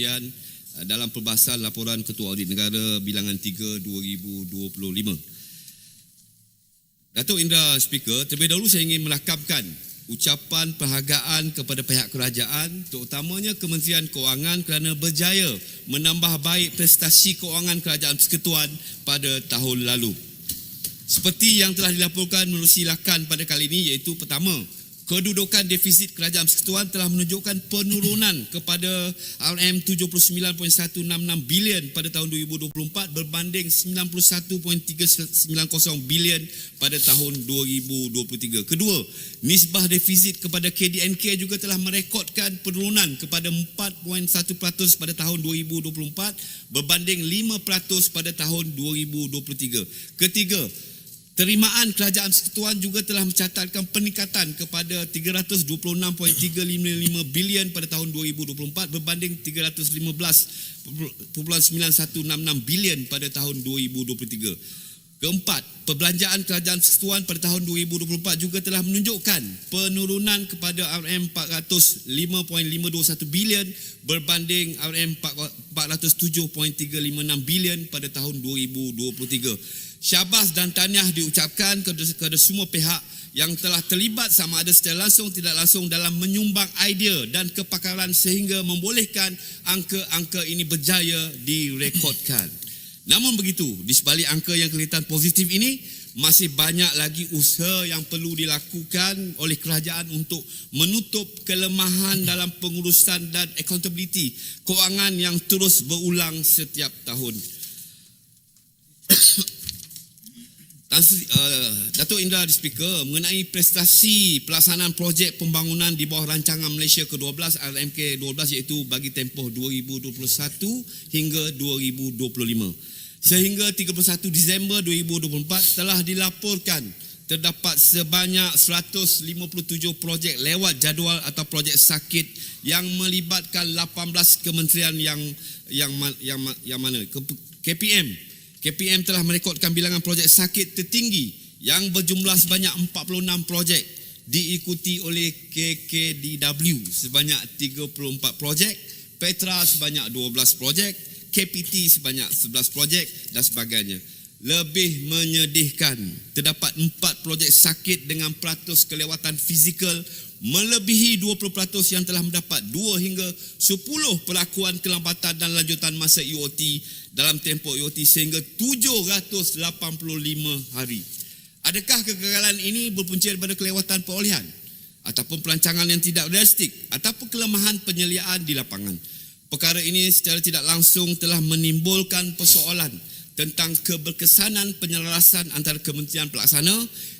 bahagian uh, dalam perbahasan laporan Ketua Audit Negara bilangan 3 2025. Datuk Indra Speaker, terlebih dahulu saya ingin melakamkan ucapan perhargaan kepada pihak kerajaan terutamanya Kementerian Kewangan kerana berjaya menambah baik prestasi kewangan kerajaan persekutuan pada tahun lalu. Seperti yang telah dilaporkan menerusi lakan pada kali ini iaitu pertama, kedudukan defisit kerajaan persekutuan telah menunjukkan penurunan kepada RM79.166 bilion pada tahun 2024 berbanding 91.390 bilion pada tahun 2023. Kedua, nisbah defisit kepada KDNK juga telah merekodkan penurunan kepada 4.1% pada tahun 2024 berbanding 5% pada tahun 2023. Ketiga, Terimaan kerajaan persekutuan juga telah mencatatkan peningkatan kepada 326.355 bilion pada tahun 2024 berbanding 315.9166 bilion pada tahun 2023. Keempat, perbelanjaan kerajaan persekutuan pada tahun 2024 juga telah menunjukkan penurunan kepada RM405.521 bilion berbanding RM407.356 bilion pada tahun 2023 syabas dan tahniah diucapkan kepada, semua pihak yang telah terlibat sama ada secara langsung tidak langsung dalam menyumbang idea dan kepakaran sehingga membolehkan angka-angka ini berjaya direkodkan. Namun begitu, di sebalik angka yang kelihatan positif ini, masih banyak lagi usaha yang perlu dilakukan oleh kerajaan untuk menutup kelemahan dalam pengurusan dan accountability kewangan yang terus berulang setiap tahun. Tan uh, Datuk Indra di speaker mengenai prestasi pelaksanaan projek pembangunan di bawah rancangan Malaysia ke-12 RMK 12 iaitu bagi tempoh 2021 hingga 2025. Sehingga 31 Disember 2024 telah dilaporkan terdapat sebanyak 157 projek lewat jadual atau projek sakit yang melibatkan 18 kementerian yang yang yang, yang mana KPM KPM telah merekodkan bilangan projek sakit tertinggi yang berjumlah sebanyak 46 projek diikuti oleh KKDW sebanyak 34 projek, Petra sebanyak 12 projek, KPT sebanyak 11 projek dan sebagainya. Lebih menyedihkan, terdapat 4 projek sakit dengan peratus kelewatan fizikal melebihi 20% yang telah mendapat 2 hingga 10 pelakuan kelambatan dan lanjutan masa EOT dalam tempoh EOT sehingga 785 hari. Adakah kegagalan ini berpunca daripada kelewatan perolehan ataupun perancangan yang tidak realistik ataupun kelemahan penyeliaan di lapangan? Perkara ini secara tidak langsung telah menimbulkan persoalan tentang keberkesanan penyelarasan antara Kementerian Pelaksana,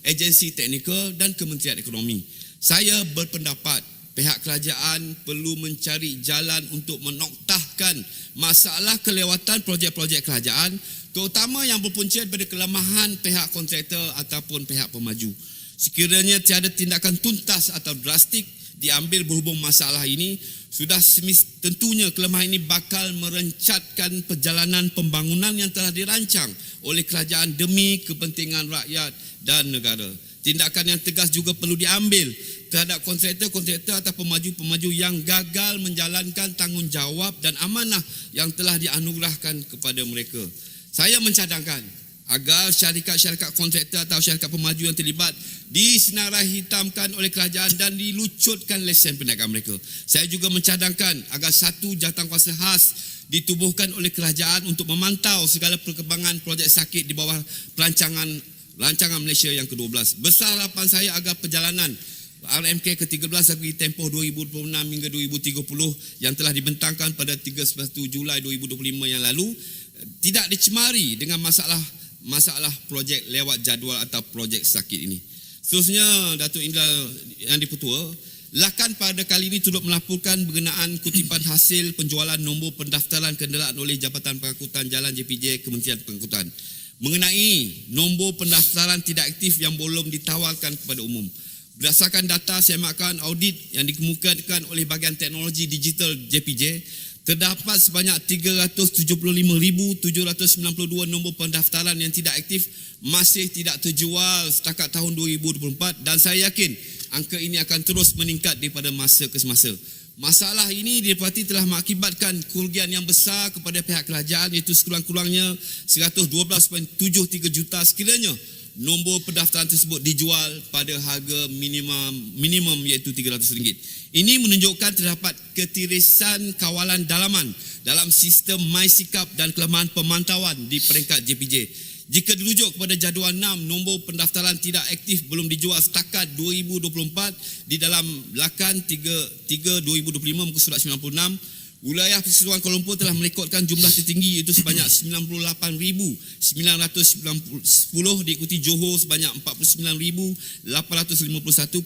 Agensi Teknikal dan Kementerian Ekonomi. Saya berpendapat pihak kerajaan perlu mencari jalan untuk menoktahkan masalah kelewatan projek-projek kerajaan terutama yang berpunca daripada kelemahan pihak kontraktor ataupun pihak pemaju. Sekiranya tiada tindakan tuntas atau drastik diambil berhubung masalah ini, sudah tentunya kelemahan ini bakal merencatkan perjalanan pembangunan yang telah dirancang oleh kerajaan demi kepentingan rakyat dan negara. Tindakan yang tegas juga perlu diambil terhadap kontraktor-kontraktor atau pemaju-pemaju yang gagal menjalankan tanggungjawab dan amanah yang telah dianugerahkan kepada mereka. Saya mencadangkan agar syarikat-syarikat kontraktor atau syarikat pemaju yang terlibat disenarai hitamkan oleh kerajaan dan dilucutkan lesen perniagaan mereka. Saya juga mencadangkan agar satu jawatankuasa khas ditubuhkan oleh kerajaan untuk memantau segala perkembangan projek sakit di bawah perancangan rancangan Malaysia yang ke-12. Besar harapan saya agar perjalanan RMK ke-13 bagi tempoh 2026 hingga 2030 yang telah dibentangkan pada 31 Julai 2025 yang lalu tidak dicemari dengan masalah masalah projek lewat jadual atau projek sakit ini. Seterusnya Datuk Indra yang dipertua, Lakan pada kali ini turut melaporkan berkenaan kutipan hasil penjualan nombor pendaftaran kenderaan oleh Jabatan Pengangkutan Jalan JPJ Kementerian Pengangkutan mengenai nombor pendaftaran tidak aktif yang belum ditawarkan kepada umum. Berdasarkan data semakan audit yang dikemukakan oleh bahagian teknologi digital JPJ, terdapat sebanyak 375,792 nombor pendaftaran yang tidak aktif masih tidak terjual setakat tahun 2024 dan saya yakin angka ini akan terus meningkat daripada masa ke semasa. Masalah ini didapati telah mengakibatkan kerugian yang besar kepada pihak kerajaan iaitu sekurang-kurangnya 112.73 juta sekiranya nombor pendaftaran tersebut dijual pada harga minimum minimum iaitu RM300. Ini menunjukkan terdapat ketirisan kawalan dalaman dalam sistem MySikap dan kelemahan pemantauan di peringkat JPJ. Jika dirujuk kepada jadual 6, nombor pendaftaran tidak aktif belum dijual setakat 2024 di dalam lakan 3, 3 2025 muka surat 96, wilayah Persekutuan Kuala Lumpur telah merekodkan jumlah tertinggi iaitu sebanyak 98,910 diikuti Johor sebanyak 49,851,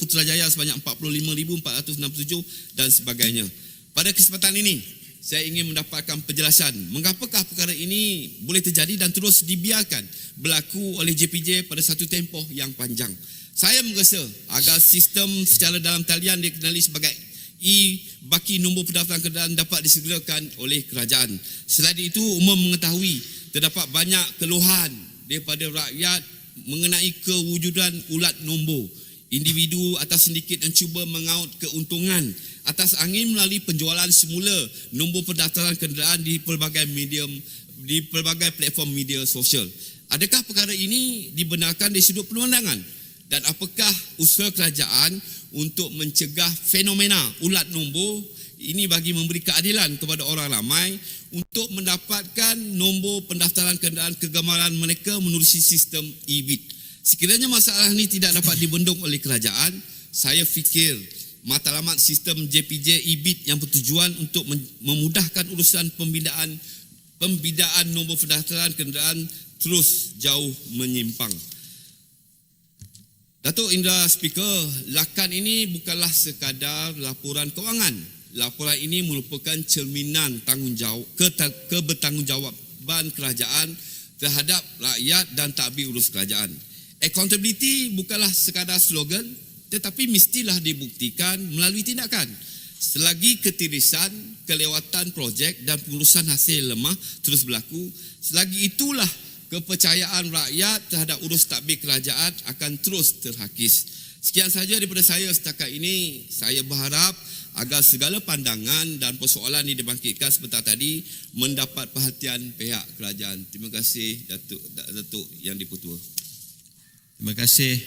Putrajaya sebanyak 45,467 dan sebagainya. Pada kesempatan ini, saya ingin mendapatkan penjelasan mengapakah perkara ini boleh terjadi dan terus dibiarkan berlaku oleh JPJ pada satu tempoh yang panjang. Saya merasa agar sistem secara dalam talian dikenali sebagai e-baki nombor pendaftaran kenderaan dapat disegerakan oleh kerajaan. Selain itu, umum mengetahui terdapat banyak keluhan daripada rakyat mengenai kewujudan ulat nombor. Individu atau sindiket yang cuba mengaut keuntungan atas angin melalui penjualan semula nombor pendaftaran kenderaan di pelbagai medium di pelbagai platform media sosial. Adakah perkara ini dibenarkan dari sudut pemandangan dan apakah usaha kerajaan untuk mencegah fenomena ulat nombor ini bagi memberi keadilan kepada orang ramai untuk mendapatkan nombor pendaftaran kenderaan kegemaran mereka menerusi sistem e-bid. Sekiranya masalah ini tidak dapat dibendung oleh kerajaan, saya fikir matlamat sistem JPJ EBIT yang bertujuan untuk memudahkan urusan pembidaan pembidaan nombor pendaftaran kenderaan terus jauh menyimpang. Datuk Indra Speaker, lakan ini bukanlah sekadar laporan kewangan. Laporan ini merupakan cerminan tanggungjawab kebertanggungjawaban kerajaan terhadap rakyat dan takbir urus kerajaan. Accountability bukanlah sekadar slogan tetapi mestilah dibuktikan melalui tindakan. Selagi ketirisan, kelewatan projek dan pengurusan hasil lemah terus berlaku, selagi itulah kepercayaan rakyat terhadap urus takbir kerajaan akan terus terhakis. Sekian sahaja daripada saya setakat ini. Saya berharap agar segala pandangan dan persoalan yang dibangkitkan sebentar tadi mendapat perhatian pihak kerajaan. Terima kasih Datuk Datuk Yang Dipertua. Terima kasih